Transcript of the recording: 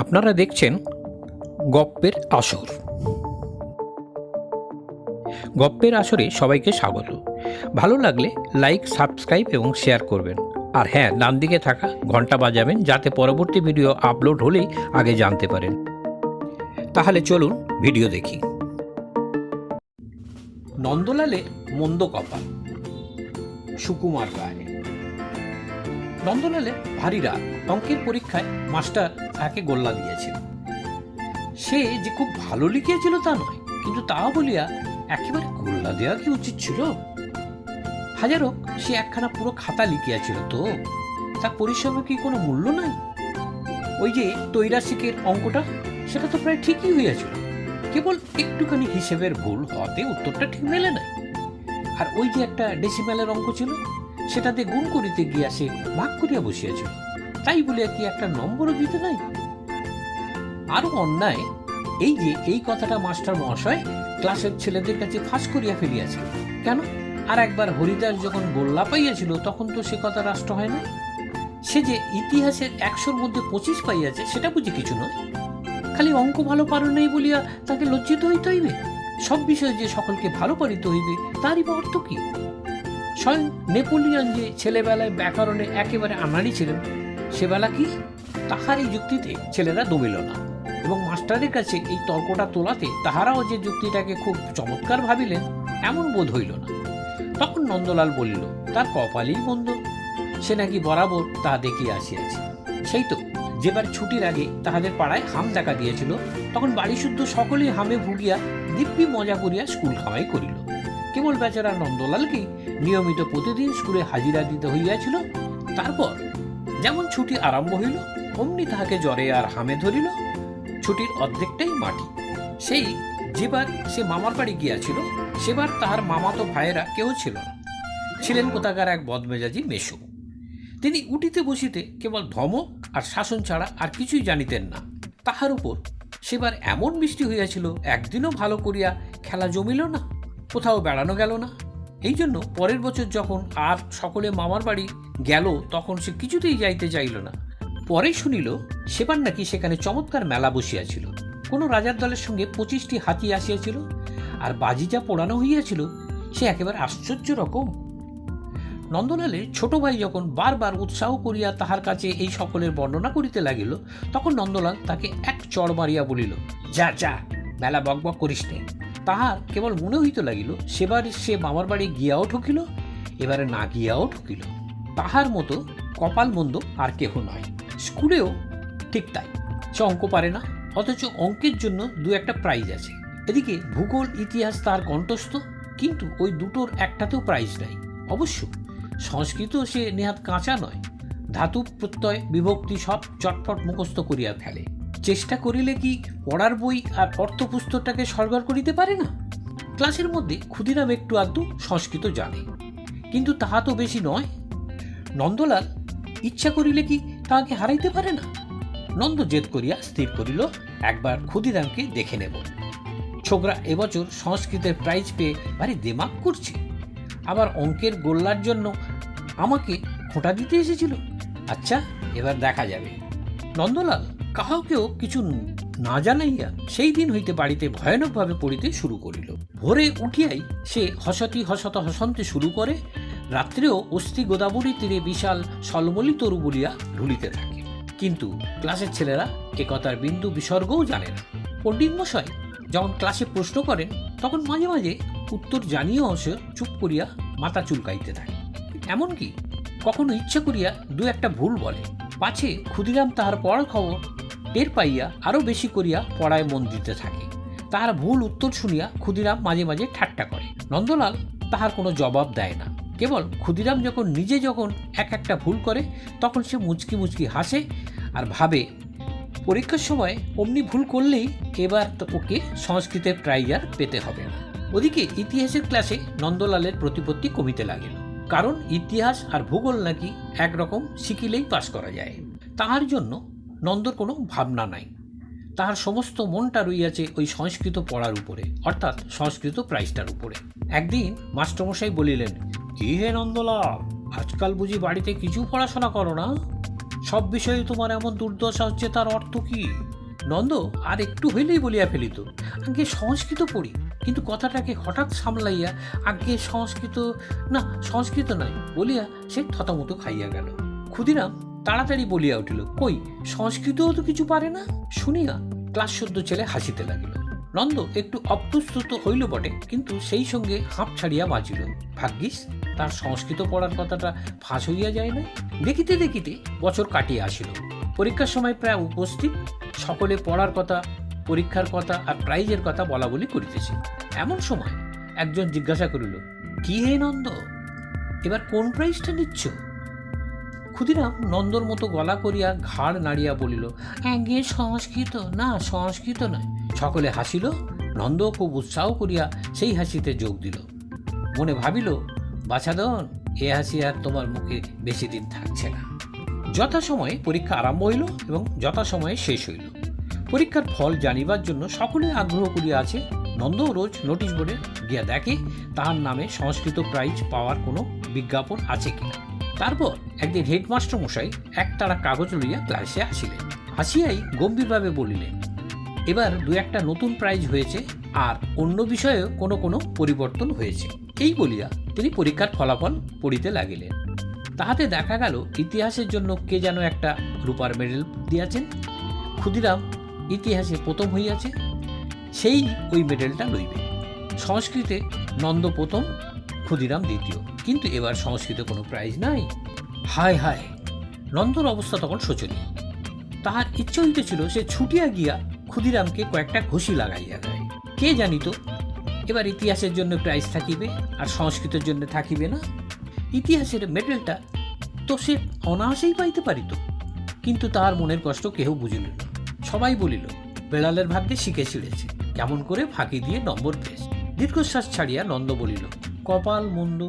আপনারা দেখছেন গপ্পের আসর। গপ্পের আসরে সবাইকে স্বাগত। ভালো লাগলে লাইক, সাবস্ক্রাইব এবং শেয়ার করবেন। আর হ্যাঁ ডান দিকে থাকা ঘণ্টা বাজাবেন যাতে পরবর্তী ভিডিও আপলোড হলেই আগে জানতে পারেন। তাহলে চলুন ভিডিও দেখি। নন্দলালে মন্দ কপাল, সুকুমার রায় নন্দলালে ভারীরা অঙ্কের পরীক্ষায় মাস্টার তাকে গোল্লা দিয়েছিল। সে যে খুব ভালো লিখিয়েছিল তা নয়, কিন্তু তা বলিয়া একেবারে গোল্লা দেওয়া কি উচিত ছিল? হাজার হোক, সে একখানা পুরো খাতা লিখিয়াছিল তো। তার পরিশ্রমের কি কোনো মূল্য নাই? ওই যে তৈরাসিকের অঙ্কটা, সেটা তো প্রায় ঠিকই হইয়াছিল। কেবল একটুখানি হিসেবের ভুল হওয়াতে উত্তরটা ঠিক মেলে নাই। আর ওই যে একটা ডেসিমেলের অঙ্ক ছিল সেটাতে গুণ করিতে গিয়া সে ভাগ করিয়া বসিয়াছিল তাই বলিয়া কি একটা নম্বরও দিতে নাই? আরও অন্যায়, এই যে এই কথাটা মাস্টার মহাশয় ক্লাসের ছেলেদের কাছে ফাঁস করিয়া ফেলিয়াছে। কেন? আর একবার হরিদাস যখন গোল্লা পাইয়াছিল, তখন তো সে কথা রাষ্ট্র হয় না। সে যে ইতিহাসের একশোর মধ্যে পঁচিশ পাইয়াছে, সেটা বুঝি কিছু নয়। খালি অঙ্ক ভালো পারো নেই বলিয়া তাকে লজ্জিত হইতে হইবে? সব বিষয়ে যে সকলকে ভালো পারিতে হইবে, তারই অর্থ কি? স্বয়ং নেপোলিয়ন যে ছেলেবেলায় ব্যাকরণে একেবারে আনাড়ি ছিলেন সেবেলা কি? তাহার এই যুক্তিতে ছেলেরা দমিল না এবং মাস্টারের কাছে এই তর্কটা তোলাতে তাহারাও যে যুক্তিটাকে খুব চমৎকার ভাবিলেন, এমন বোধ হইল না। তখন নন্দলাল বলিল, তার কপালই বন্ধ সে নাকি বরাবর তা দেখিয়ে আসিয়াছে। সেই তো যেবার ছুটির আগে তাহাদের পাড়ায় হাম দেখা দিয়েছিল তখন বাড়ি শুদ্ধ সকলেই হামে ভুগিয়া দিব্যি মজা করিয়া স্কুল খাওয়াই করিল। কেবল বেচারা নন্দলালকে নিয়মিত প্রতিদিন স্কুলে হাজিরা দিতে হইয়াছিল? তারপর যেমন ছুটি আরম্ভ হইল, অমনি তাহাকে জ্বরে আর হামে ধরিল, ছুটির অর্ধেকটাই মাটি। সেই যেবার সে মামার বাড়ি গিয়াছিল, সেবার তাহার মামাতো ভাইয়েরা কেউ ছিল না। ছিলেন কোথাকার এক বদমেজাজি মেশো তিনি উটিতে বসিতে কেবল ধমক আর শাসন ছাড়া আর কিছুই জানিতেন না। তাহার উপর সেবার এমন বৃষ্টি হইয়াছিল, একদিনও ভালো করিয়া খেলা জমিল না, কোথাও বেড়ানো গেল না। এই জন্য পরের বছর যখন আর সকলে মামার বাড়ি গেল, তখন সে কিছুতেই যাইতে চাইল না। পরে শুনিল, সেবার নাকি সেখানে চমৎকার মেলা বসিয়াছিল। কোনো রাজার দলের সঙ্গে পঁচিশটি হাতি আসিয়াছিল, আর বাজি যা পোড়ানো হইয়াছিল, সে একেবারে আশ্চর্য রকম। নন্দলালের ছোট ভাই যখন বারবার উৎসাহ করিয়া তাহার কাছে এই সকলের বর্ণনা করিতে লাগিল, তখন নন্দলাল তাকে এক চড় মারিয়া বলিল, যা যা, মেলা বকবক করিস নে। তাহার কেবল মনে হইতে লাগিল, সেবার সে মামার বাড়ি গিয়াও ঠকিল, এবারে না গিয়াও ঠকিল। তাহার মতো কপাল মন্দ আর কেহ নয়। স্কুলেও ঠিক তাই, সে অঙ্ক পারে না, অথচ অঙ্কের জন্য দু একটা প্রাইজ আছে। এদিকে ভূগোল, ইতিহাস তার কণ্ঠস্থ কিন্তু ওই দুটোর একটাতেও প্রাইজ নাই। অবশ্য সংস্কৃত সে নেহাত কাঁচা নয়। ধাতু প্রত্যয় বিভক্তি সব চটপট মুখস্থ করিয়া ফেলে। চেষ্টা করিলে কি পড়ার বই আর অর্থপুস্তকটাকে সরগর করিতে পারে না? ক্লাসের মধ্যে ক্ষুদিরাম একটু আধটু সংস্কৃত জানে। কিন্তু তাহা তো বেশি নয়। নন্দলাল, ইচ্ছা করিলে কি তাহাকে হারাইতে পারে না? নন্দ জেদ করিয়া স্থির করিল, একবার ক্ষুদিরামকে দেখে নেব। ছোকরা এবছর সংস্কৃতের প্রাইজ পেয়ে ভারী দেমাক করছে। আবার অঙ্কের গোল্লার জন্য আমাকে খোঁটা দিতে এসেছিল। আচ্ছা এবার দেখা যাবে। নন্দলাল, কাহাকেও কিছু না জানাইয়া সেই দিন হইতে বাড়িতে ভয়ানকভাবে পড়িতে শুরু করিল। ভোরে উঠিয়াই সে হসতি হসত হসন্তে শুরু করে, রাত্রেও অস্থি গোদাবরী তীরে বিশাল সলমলি তরু বলিয়া ঢুলিতে থাকে। কিন্তু ক্লাসের ছেলেরা এ কথার বিন্দু বিসর্গও জানে না। পণ্ডিত মশাই যখন ক্লাসে প্রশ্ন করেন, তখন মাঝে মাঝে উত্তর জানিয়েও সে চুপ করিয়া মাথা চুলকাইতে থাকে। এমনকি কখনো ইচ্ছা করিয়া দু একটা ভুল বলে। পাছে ক্ষুদিরাম তাহার পড়ার খবর টের পাইয়া আরও বেশি করিয়া পড়ায় মন দিতে থাকে। তাহার ভুল উত্তর শুনিয়া ক্ষুদিরাম মাঝে মাঝে ঠাট্টা করে। নন্দলাল তাহার কোনো জবাব দেয় না। কেবল ক্ষুদিরাম যখন নিজে যখন এক একটা ভুল করে, তখন সে মুচকি মুচকি হাসে আর ভাবে, পরীক্ষার সময় অমনি ভুল করলেই এবার ওকে সংস্কৃতের প্রাইজার পেতে হবে না। ওদিকে ইতিহাসের ক্লাসে নন্দলালের প্রতিপত্তি কমিতে লাগিল। কারণ ইতিহাস আর ভূগোল নাকি একরকম শিখিলেই পাশ করা যায়। তাহার জন্য নন্দর কোনো ভাবনা নাই। তাহার সমস্ত মনটা রইয়াছে ওই সংস্কৃত পড়ার উপরে, অর্থাৎ সংস্কৃত প্রাইজটার উপরে। একদিন মাস্টারমশাই বলিলেন, কি হে নন্দলাল, আজকাল বুঝি বাড়িতে কিছু পড়াশোনা করো না? সব বিষয়ে তোমার এমন দুর্দশা হচ্ছে, তার অর্থ কি? নন্দ আর একটু হইলেই বলিয়া ফেলিত, আগে সংস্কৃত পড়ি কিন্তু কথাটাকে হঠাৎ সামলাইয়া আগে সংস্কৃত, না, সংস্কৃত নয়, বলিয়া সে থতমতো খাইয়া গেল। ক্ষুদিরাম তাড়াতাড়ি বলিয়া উঠিল, কই, সংস্কৃতও তো কিছু পারে না? শুনিয়া ক্লাস সদ্য ছেলে হাসিতে লাগিল। নন্দ একটু অপ্রস্তুত হইল বটে, কিন্তু সেই সঙ্গে হাঁপ ছাড়িয়া বাঁচিল। ভাগ্যিস, তার সংস্কৃত পড়ার কথাটা ফাঁস হইয়া যায় না দেখিতে দেখিতে বছর কাটিয়া আসিল। পরীক্ষার সময় প্রায় উপস্থিত, সকলে পড়ার কথা পরীক্ষার কথা আর প্রাইজের কথা বলা বলি করিতেছে। এমন সময় একজন জিজ্ঞাসা করিল, কি হে নন্দ? এবার কোন প্রাইজটা নিচ্ছ? ক্ষুদিরাম নন্দর মতো গলা করিয়া ঘাড় নাড়িয়া বলিল, আগে সংস্কৃত, না সংস্কৃত নয়। সকলে হাসিল, নন্দ খুব উৎসাহ করিয়া সেই হাসিতে যোগ দিল। মনে ভাবিল, বাছাদন, এ হাসি আর তোমার মুখে বেশি দিন থাকছে না। যথাসময়ে পরীক্ষা আরম্ভ হইল এবং যথাসময়ে শেষ হইল। পরীক্ষার ফল জানিবার জন্য সকলে আগ্রহ করিয়া আছে। নন্দ রোজ নোটিশ বোর্ডে গিয়া দেখে তাহার নামে সংস্কৃত প্রাইজ পাওয়ার কোনো বিজ্ঞাপন আছে কিনা। তারপর একদিন হেডমাস্টার মশাই একটানা কাগজ লইয়া ক্লাসে আসিলেন। আসিয়াই গম্ভীরভাবে বলিলেন, এবার দু একটা নতুন প্রাইজ হয়েছে আর অন্য বিষয়েও কোনো কোনো পরিবর্তন হয়েছে। এই বলিয়া তিনি পরীক্ষার ফলাফল পড়িতে লাগিলেন। তাহাতে দেখা গেল ইতিহাসের জন্য কে যেন একটা রূপার মেডেল দিয়াছেন। ক্ষুদিরাম ইতিহাসে প্রথম হইয়াছে, সেই ওই মেডেলটা লইবে। সংস্কৃতে নন্দ প্রথম, ক্ষুদিরাম দ্বিতীয়। কিন্তু এবার সংস্কৃতে কোনো প্রাইজ নাই। হায় হায়, নন্দর অবস্থা তখন শোচনীয়। তাহার ইচ্ছে হইতেছিল সে ছুটিয়া গিয়া ক্ষুদিরামকে কয়েকটা ঘষি লাগাইয়া দেয়। কে জানিত, এবার ইতিহাসের জন্য প্রাইজ থাকিবে আর সংস্কৃতের জন্য থাকিবে না। ইতিহাসের মেডেলটা তো সে অনায়াসেই পাইতে পারিত। কিন্তু তাহার মনের কষ্ট কেহ বুঝিল না। সবাই বলিল, বেড়ালের ভাগ্যে শিখে ছিঁড়েছে। কেমন করে ফাঁকি দিয়ে নম্বর পেয়েছে দীর্ঘশ্বাস ছাড়িয়া নন্দ বলিল, কপাল মন্দ